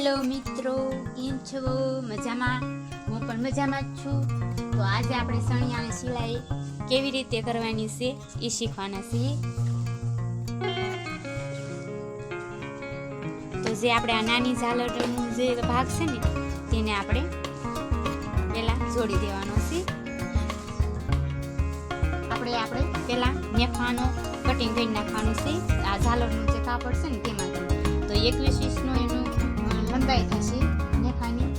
Hello મિત્રો, કેમ છો? મજામાં? હું પણ મજામાં જ છું. તો આજે આપણે સણિયાની સિલાઈ કેવી રીતે કરવાની છે એ શીખવાના છીએ. તો જે આપણે આ નાની ઝાલરનો જે ભાગ છે ને, તેને આપણે પહેલાં જોડી દેવાનો છે. આપણે આપણે પહેલાં નેફાનો કટિંગ કરી નાખવાનું છે. આ ઝાલરનું જે કાપડ છે ને તેમાં. તો એકવીસ વીસનો એનું અ, લંબાઈ થશે નેફાની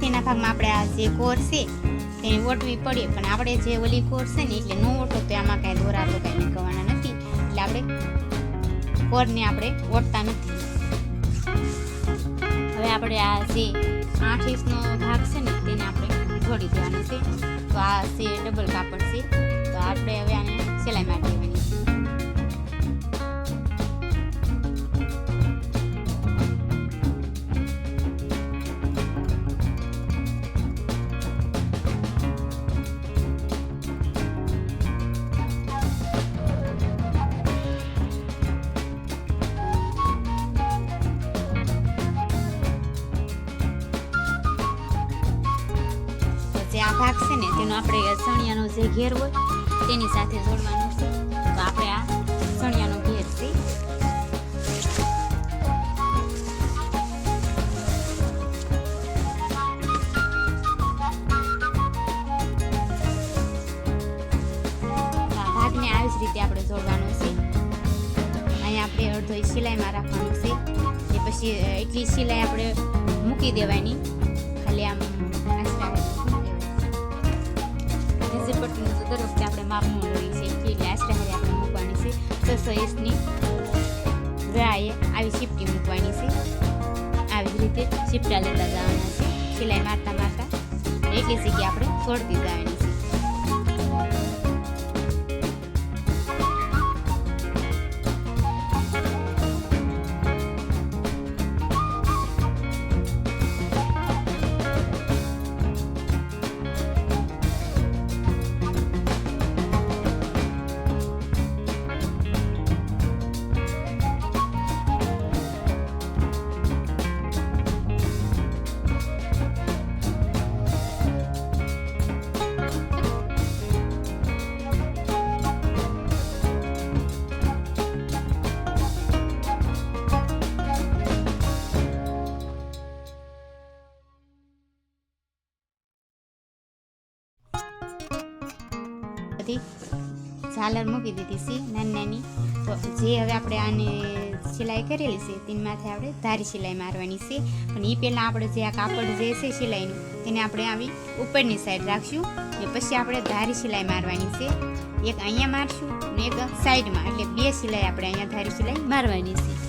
તેના ભાગમાં આપણે આ જે કોર છે તેને ઓટવી પડીએ. પણ આપણે જે ઓલી કોર છે ને એટલે નો ઓટો તો આમાં કાંઈ દોરા તો કાંઈ નીકળવાના નથી. એટલે આપણે કોરને આપણે ઓટતા નથી. હવે આપણે આ જે આઠ ઇંચનો ભાગ છે ને, તેને આપણે જોડી દેવાનો છે. તો આ છે ડબલ કાપડ છે. તો આપણે હવે આને સિલાઈ મારી જે ઘેર હોય, તેની સાથે જોડવાનું છે. તો આપણે આ સણિયાનો ઘેર છે. ભાગને આવી જ રીતે આપણે જોડવાનો છે. અહીંયા આપણે અડધો સિલાઈમાં રાખવાનું છે. એ પછી એટલી સિલાઈ આપણે મૂકી દેવાની. દર વખતે આપણે માપનું લઈએ છે એટલે આશરા હારે આપણે મૂકવાની છે છસો ઇંચની રાએ આવી શિફ્ટી મૂકવાની છે. આવી જ રીતે શિફ્ટા લેતા જવાના છે. સિલાઈ મારતા મારતા એટલી કે આપણે છોડતી જવાની ઝાલર મૂકી દીધી છે નાની નાની તો જે હવે આપણે આને સિલાઈ કરેલી છે, તેની માથે આપણે ધારી સિલાઈ મારવાની છે. પણ એ પહેલાં આપણે જે આ કાપડ જે છે સિલાઈનું, તેને આપણે આવી ઉપરની સાઈડ રાખશું ને પછી આપણે ધારી સિલાઈ મારવાની છે. એક અહીંયા મારશું ને એક સાઈડમાં એટલે બે સિલાઈ આપણે અહીંયા ધારી સિલાઈ મારવાની છે.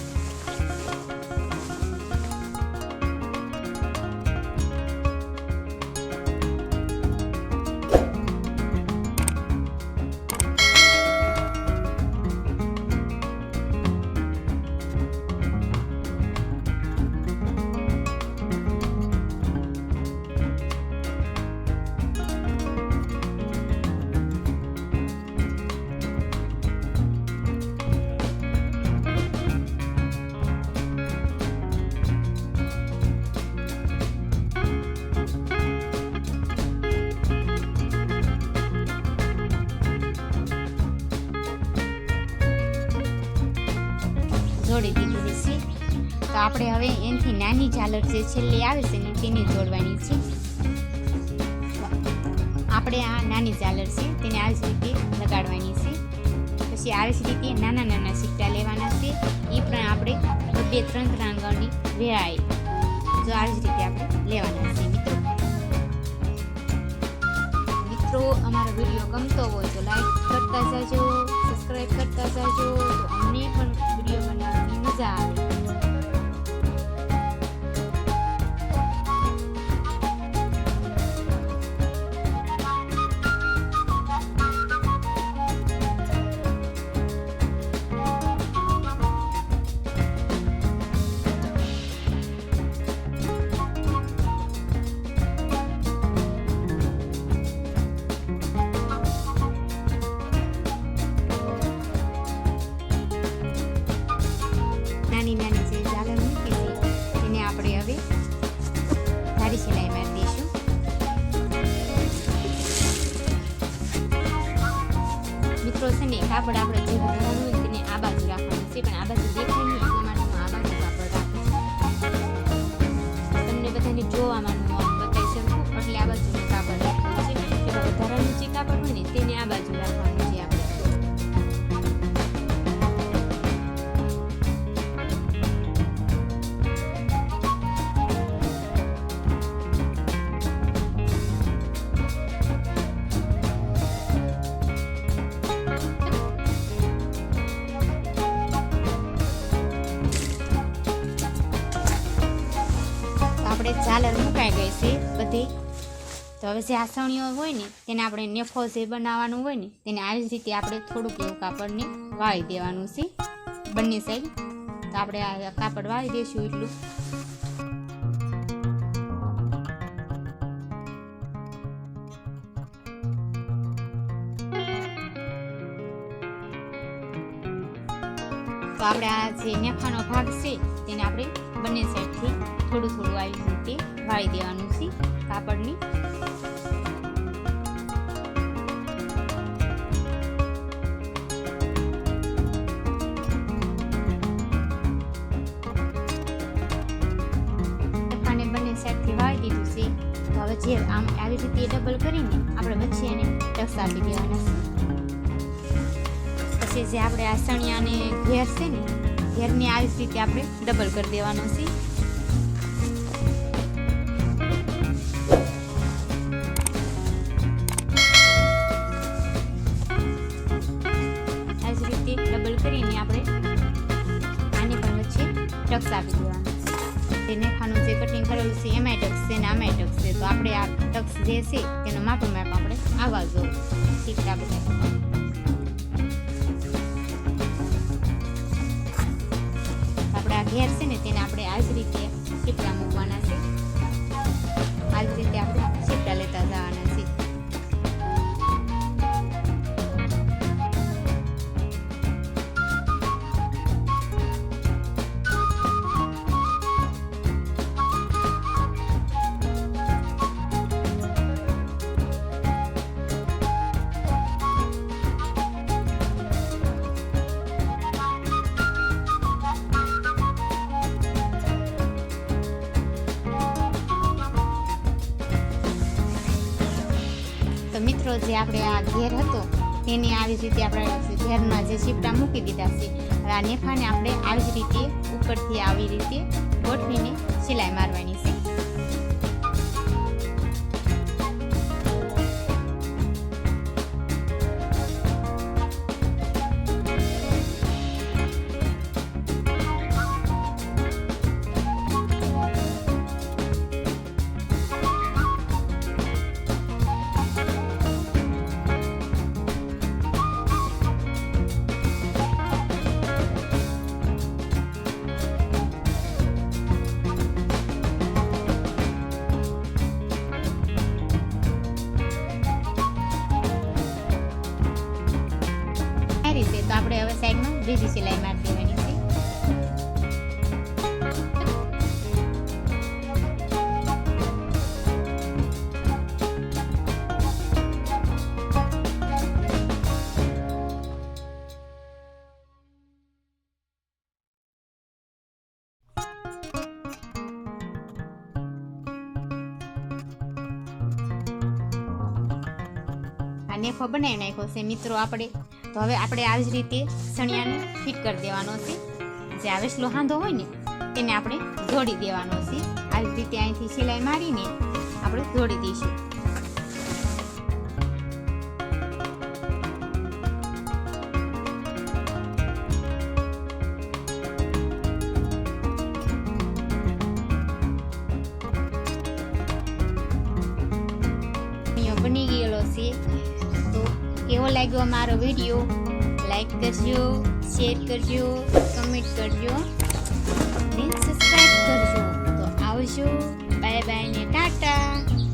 જોડી દીધી છે તો આપણે હવે એનાથી નાની ઝાલર જે છેલ્લી આવે છે ને તેને જોડવાની છે. આપણે આ નાની ઝાલર છે તેને આવી રીતે લગાડવાની છે. પછી આવી જ રીતે નાના નાના સિક્કા લેવાના છે. એ પણ આપણે બે ત્રણ ત્રણ ગણની વેળાએ જો આવી જ રીતે આપણે લેવાના છે મિત્રો. મિત્રો, અમારો વીડિયો ગમતો હોય તો લાઈક કરતા જાજો સબસ્ક્રાઈબ કરતા જાજો અમને પણ બનાવવાની મજા આવે બંને કાપડ આપણે જે હોય તેને આ બાજુ રાખવાનું છે. પણ આ બાજુ દેખાય નહીં, એટલા માટે હું આ બાજુ કાપડ રાખું છું તમને બધાને જોવામાં બતાવી શકું, એટલે આ બાજુ કાપડ રાખવાનું છે. વધારાનું જે કાપડ હોય ને, તેને આ બાજુ રાખવાનું આપણે ઝાલર મુકાઈ ગઈ છે બધી? તો હવે જે આસણીઓ હોય ને, તેને આપણે નેફો જે બનાવવાનું હોય ને, તેને આવી રીતે આપણે થોડુંક એવું કાપડને વાળી દેવાનું છે બંને સાઈડ તો આપણે આ કાપડ વાળી દઈશું એટલું. તો આપણે આ જે નેફાનો ભાગ છે, તેને આપણે બંને સાઈડથી થોડું થોડું આવી રીતે વાળી દેવાનું છે કાપડની. બંને સાઈડથી વાળી દીધું છે. જે આમ આવી રીતે ડબલ કરીને આપણે વચ્ચે એને ટક્સ આપી દેવાના પછી જે આપણે આ સણિયાને ઘેર છે ને ઘેરને આવી રીતે આપણે ડબલ કરી દેવાનો છે. આવી જ રીતે ડબલ કરીને આપણે આને પણ વચ્ચે ટક્સ આપી દેવાનો તેને ખાનું જે કટિંગ કરેલું છે એમાંય ટક્સ છે ને આમાંય ટક્સ છે. તો આપણે આ ટક્સ જે છે, તેનો માપો માપ આપણે આવા જોવું. ઠીક આપણે ઘેર છે ને તેને આપણે આ જ રીતે શીપડા મૂકવાના છે. તો જે આપણે આ ઘેર હતો, એને આવી રીતે આપણે ઘેરમાં જે શીપડા મૂકી દીધા છે હવે આ નેફાને આપણે આવી રીતે ઉપરથી આવી રીતે ગોઠવીને સિલાઈ મારવાની રીતે તો આપણે હવે સાઈડમાં બીજી સિલાઈ મારી નેફો બનાવી નાખ્યો છે મિત્રો આપણે. તો હવે આપણે આ જ રીતે સણિયાને ફિટ કરી દેવાનો છે. જે આવેસલો હાંધો હોય ને તેને આપણે જોડી દેવાનો છે. આ જ રીતે અહીંથી સિલાઈ મારીને આપણે જોડી દઈશું. બની ગયેલો છે. કેવો લાગ્યો મારો વીડિયો લાઈક કરજો શેર કરજો કમેન્ટ કરજો અને સબસ્ક્રાઈબ કરજો. તો આવજો. બાય બાય ને ટાટા.